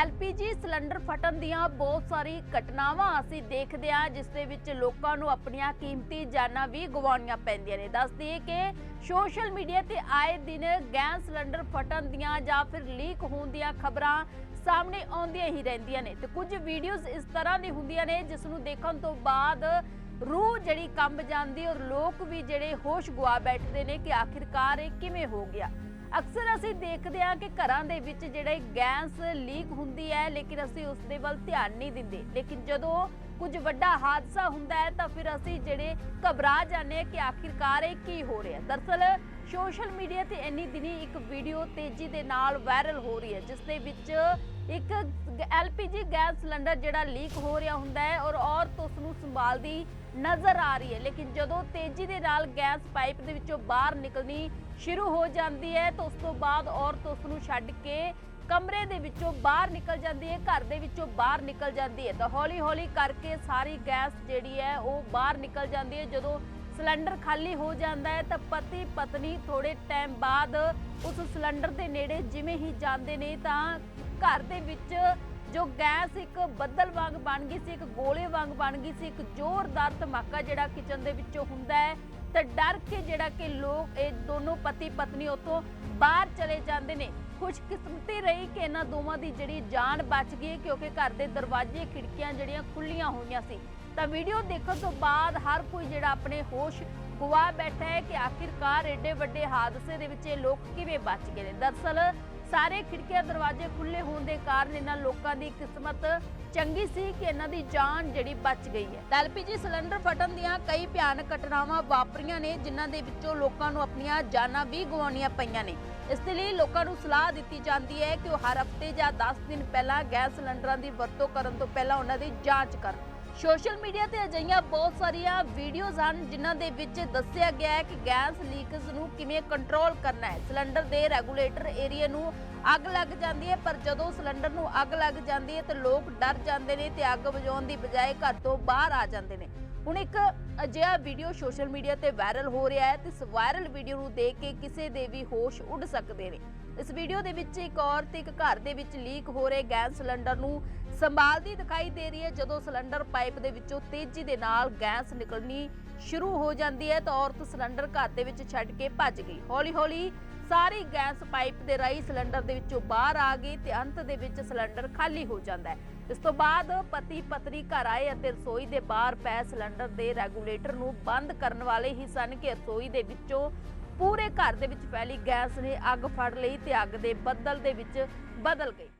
LPG cylinder ਫਟਣ ਦੀਆਂ ਬਹੁਤ ਸਾਰੀ ਘਟਨਾਵਾਂ ਅਸੀਂ ਦੇਖਦੇ ਹਾਂ, ਜਿਸ ਦੇ ਵਿੱਚ ਲੋਕਾਂ ਨੂੰ ਆਪਣੀਆਂ ਕੀਮਤੀ ਜਾਨਾਂ ਵੀ ਗਵਾਉਣੀਆਂ ਪੈਂਦੀਆਂ ਨੇ। ਦੱਸ ਦਈਏ ਕਿ ਸੋਸ਼ਲ ਮੀਡੀਆ ਤੇ ਆਏ ਦਿਨ ਗੈਸ ਸਿਲੰਡਰ ਫਟਣ ਦੀਆਂ ਜਾਂ ਫਿਰ ਲੀਕ ਹੋਣ ਦੀਆਂ ਖਬਰਾਂ ਸਾਹਮਣੇ ਆਉਂਦੀਆਂ ਹੀ ਰਹਿੰਦੀਆਂ ਨੇ। ਤੇ ਕੁਝ ਵੀਡੀਓਜ਼ ਇਸ ਤਰ੍ਹਾਂ ਦੀ ਹੁੰਦੀਆਂ ਨੇ, ਜਿਸ ਨੂੰ ਦੇਖਣ ਤੋਂ ਬਾਅਦ ਰੂਹ ਜਿਹੜੀ ਕੰਬ ਜਾਂਦੀ ਔਰ ਲੋਕ ਵੀ ਜਿਹੜੇ ਹੋਸ਼ ਗਵਾ ਬੈਠਦੇ ਨੇ ਕਿ ਆਖਿਰਕਾਰ ਇਹ ਕਿਵੇਂ ਹੋ ਗਿਆ। ਅਕਸਰ ਅਸੀਂ ਦੇਖਦੇ ਹਾਂ ਕਿ ਘਰਾਂ ਦੇ ਵਿੱਚ ਜਿਹੜੇ ਗੈਸ ਲੀਕ ਹੁੰਦੀ ਹੈ, ਲੇਕਿਨ ਅਸੀਂ ਉਸ ਦੇ ਵੱਲ ਧਿਆਨ ਨਹੀਂ ਦਿੰਦੇ। ਲੇਕਿਨ ਜਦੋਂ ਕੁਝ ਵੱਡਾ ਹਾਦਸਾ ਹੁੰਦਾ ਹੈ, ਤਾਂ ਫਿਰ ਅਸੀਂ ਜਿਹੜੇ ਘਬਰਾ ਜਾਂਦੇ ਹਾਂ ਕਿ ਆਖਿਰਕਾਰ ਇਹ ਕੀ ਹੋ ਰਿਹਾ ਦਰਸਲ, ਸੋਸ਼ਲ ਮੀਡੀਆ ਤੇ ਇੰਨੀ ਦਿਨੀ ਇੱਕ ਵੀਡੀਓ ਤੇਜ਼ੀ ਦੇ ਨਾਲ ਵਾਇਰਲ ਹੋ ਰਹੀ ਹੈ, ਜਿਸ ਦੇ ਵਿੱਚ ਇੱਕ ਐਲਪੀਜੀ ਗੈਸ ਸਿਲੰਡਰ ਜਿਹੜਾ ਲੀਕ ਹੋ ਰਿਹਾ ਹੁੰਦਾ ਹੈ ਔਰ ਔਰਤ ਉਸ ਨੂੰ ਸੰਭਾਲਦੀ ਨਜ਼ਰ ਆ ਰਹੀ ਹੈ। ਲੇਕਿਨ ਜਦੋਂ ਤੇਜ਼ੀ ਦੇ ਨਾਲ ਗੈਸ ਪਾਈਪ ਦੇ ਵਿੱਚੋਂ ਬਾਹਰ ਨਿਕਲਣੀ ਸ਼ੁਰੂ ਹੋ ਜਾਂਦੀ ਹੈ, ਤਾਂ ਉਸ ਤੋਂ ਬਾਅਦ ਔਰਤ ਉਸ ਨੂੰ ਛੱਡ ਕੇ ਕਮਰੇ ਦੇ ਵਿੱਚੋਂ ਬਾਹਰ ਨਿਕਲ ਜਾਂਦੀ ਹੈ, ਘਰ ਦੇ ਵਿੱਚੋਂ ਬਾਹਰ ਨਿਕਲ ਜਾਂਦੀ ਹੈ। ਤਾਂ ਹੌਲੀ-ਹੌਲੀ ਕਰਕੇ ਸਾਰੀ ਗੈਸ ਜਿਹੜੀ ਹੈ, ਉਹ ਬਾਹਰ ਨਿਕਲ ਜਾਂਦੀ ਹੈ। ਜਦੋਂ ਸਿਲੰਡਰ ਖਾਲੀ ਹੋ ਜਾਂਦਾ ਹੈ, ਤਾਂ ਪਤੀ ਪਤਨੀ ਥੋੜੇ ਟਾਈਮ ਬਾਅਦ ਉਸ ਸਿਲੰਡਰ ਦੇ ਨੇੜੇ ਜਿਵੇਂ ਹੀ ਜਾਂਦੇ ਨੇ, ਤਾਂ ਘਰ ਦੇ ਵਿੱਚ ਜੋ ਗੈਸ ਇੱਕ ਬੱਦਲ ਵਾਂਗ ਬਣ ਗਈ ਸੀ, ਇੱਕ ਗੋਲੇ ਵਾਂਗ ਬਣ ਗਈ ਸੀ, ਇੱਕ ਜ਼ੋਰਦਾਰ ਧਮਾਕਾ ਜਿਹੜਾ ਕਿਚਨ ਦੇ ਵਿੱਚੋਂ ਹੁੰਦਾ ਹੈ, ਤੇ ਡਰ ਕੇ ਜਿਹੜਾ ਕਿ ਲੋਕ ਇਹ ਦੋਨੋਂ ਪਤੀ ਪਤਨੀ ਉਤੋਂ ਬਾਹਰ ਚਲੇ ਜਾਂਦੇ ਨੇ। ਖੁਸ਼ਕਿਸਮਤੀ ਰਹੀ ਕਿ ਇਹਨਾਂ ਦੋਵਾਂ ਦੀ ਜਿਹੜੀ ਜਾਨ ਬਚ ਗਈ ਕਿਉਂਕਿ ਘਰ ਦੇ ਦਰਵਾਜ਼ੇ, ਖਿੜਕੀਆਂ ਜਿਹੜੀਆਂ ਖੁੱਲੀਆਂ ਹੋਈਆਂ ਸੀ। ਤਾਂ ਵੀਡੀਓ ਦੇਖਣ ਤੋਂ ਬਾਅਦ ਹਰ ਕੋਈ ਜਿਹੜਾ ਆਪਣੇ ਹੋਸ਼ ਗਵਾ ਬੈਠਾ ਹੈ ਕਿ ਆਖਿਰਕਾਰ ਐਡੇ ਵੱਡੇ ਹਾਦਸੇ ਦੇ ਵਿੱਚ ਇਹ ਲੋਕ ਕਿਵੇਂ ਬਚ ਗਏ ਨੇ। ਦਰਸਲ ਸਾਰੇ ਖਿੜਕੀਆਂ ਦਰਵਾਜ਼ੇ ਖੁੱਲੇ ਹੋਣ ਦੇ ਕਾਰਨ ਇਹਨਾਂ ਲੋਕਾਂ ਦੀ ਕਿਸਮਤ ਚੰਗੀ ਸੀ ਕਿ ਇਹਨਾਂ ਦੀ ਜਾਨ ਜਿਹੜੀ ਬਚ ਗਈ ਹੈ। ਐਲਪੀਜੀ ਸਿਲੰਡਰ ਫਟਣ ਦੀਆਂ ਕਈ ਭਿਆਨਕ ਘਟਨਾਵਾਂ ਵਾਪਰੀਆਂ ਨੇ, ਜਿਨ੍ਹਾਂ ਦੇ ਵਿੱਚੋਂ ਲੋਕਾਂ ਨੂੰ ਆਪਣੀਆਂ ਜਾਨਾਂ ਵੀ ਗਵਾਉਣੀਆਂ ਪਈਆਂ ਨੇ। ਇਸ ਲਈ ਲੋਕਾਂ ਨੂੰ ਸਲਾਹ ਦਿੱਤੀ ਜਾਂਦੀ ਹੈ ਕਿ ਉਹ ਹਰ ਹਫ਼ਤੇ ਜਾਂ 10 ਦਿਨ ਪਹਿਲਾਂ ਗੈਸ ਸਿਲੰਡਰਾਂ ਦੀ ਵਰਤੋਂ ਕਰਨ ਤੋਂ ਪਹਿਲਾਂ ਉਹਨਾਂ ਦੀ ਜਾਂਚ ਕਰਨ। ਸੋਸ਼ਲ ਮੀਡੀਆ ਤੇ ਅਜਿਹੀਆਂ ਬਹੁਤ ਸਾਰੀਆਂ ਵੀਡੀਓਜ਼ ਹਨ ਜਿਨ੍ਹਾਂ ਦੇ ਵਿੱਚ ਦੱਸਿਆ ਗਿਆ ਹੈ ਕਿ ਗੈਸ ਲੀਕੇਜ ਨੂੰ ਕਿਵੇਂ ਕੰਟਰੋਲ ਕਰਨਾ ਹੈ। ਸਿਲੰਡਰ ਦੇ ਰੈਗੂਲੇਟਰ ਏਰੀਆ ਨੂੰ ਅੱਗ ਲੱਗ ਜਾਂਦੀ ਹੈ, ਪਰ ਜਦੋਂ ਸਿਲੰਡਰ ਨੂੰ ਅੱਗ ਲੱਗ ਜਾਂਦੀ ਹੈ ਤੇ ਲੋਕ ਡਰ ਜਾਂਦੇ ਨੇ ਤੇ ਅੱਗ ਬੁਝਾਉਣ ਦੀ ਬਜਾਏ ਘਰ ਤੋਂ ਬਾਹਰ ਆ ਜਾਂਦੇ ਨੇ। ਹੁਣ ਇੱਕ ਅਜਿਹਾ ਵੀਡੀਓ ਸੋਸ਼ਲ ਮੀਡੀਆ ਤੇ ਵਾਇਰਲ ਹੋ ਰਿਹਾ ਹੈ ਤੇ ਇਸ ਵਾਇਰਲ ਵੀਡੀਓ ਨੂੰ ਦੇਖ ਕੇ ਕਿਸੇ ਦੇ ਵੀ ਹੋਸ਼ ਉੱਡ ਸਕਦੇ ਨੇ। ਇਸ ਵੀਡੀਓ ਦੇ ਵਿੱਚ ਇੱਕ ਔਰਤ ਇੱਕ ਘਰ ਦੇ ਵਿੱਚ ਲੀਕ ਹੋ ਰਹੇ ਗੈਸ ਸਿਲੰਡਰ ਨੂੰ ਸੰਭਾਲਦੀ ਦਿਖਾਈ ਦੇ ਰਹੀ ਹੈ। ਜਦੋਂ ਸਿਲੰਡਰ ਪਾਈਪ ਦੇ ਵਿੱਚੋਂ ਤੇਜ਼ੀ ਦੇ ਨਾਲ ਗੈਸ ਨਿਕਲਣੀ ਸ਼ੁਰੂ ਹੋ ਜਾਂਦੀ ਹੈ ਤਾਂ ਔਰਤ ਸਿਲੰਡਰ ਘਰ ਦੇ ਵਿੱਚ ਛੱਡ ਕੇ ਭੱਜ ਗਈ। ਹੌਲੀ-ਹੌਲੀ ਸਾਰੀ ਗੈਸ ਪਾਈਪ ਦੇ ਰਾਹੀਂ ਸਿਲੰਡਰ ਦੇ ਵਿੱਚੋਂ ਬਾਹਰ ਆ ਗਈ ਤੇ ਅੰਤ ਦੇ ਵਿੱਚ ਸਿਲੰਡਰ ਖਾਲੀ ਹੋ ਜਾਂਦਾ ਹੈ। ਇਸ ਤੋਂ ਬਾਅਦ ਪਤੀ ਪਤਨੀ ਘਰ ਆਏ ਅਤੇ ਰਸੋਈ ਦੇ ਬਾਹਰ ਪੈ ਸਿਲੰਡਰ ਦੇ ਰੈਗੂਲੇਟਰ ਨੂੰ ਬੰਦ ਕਰਨ ਵਾਲੇ ਹੀ ਸਨ ਕਿ ਰਸੋਈ ਦੇ ਵਿੱਚੋਂ ਪੂਰੇ ਘਰ ਦੇ ਵਿੱਚ ਫੈਲੀ ਗੈਸ ਨੇ ਅੱਗ ਫੜ ਲਈ ਤੇ ਅੱਗ ਦੇ ਬੱਦਲ ਦੇ ਵਿੱਚ ਬਦਲ ਗਈ।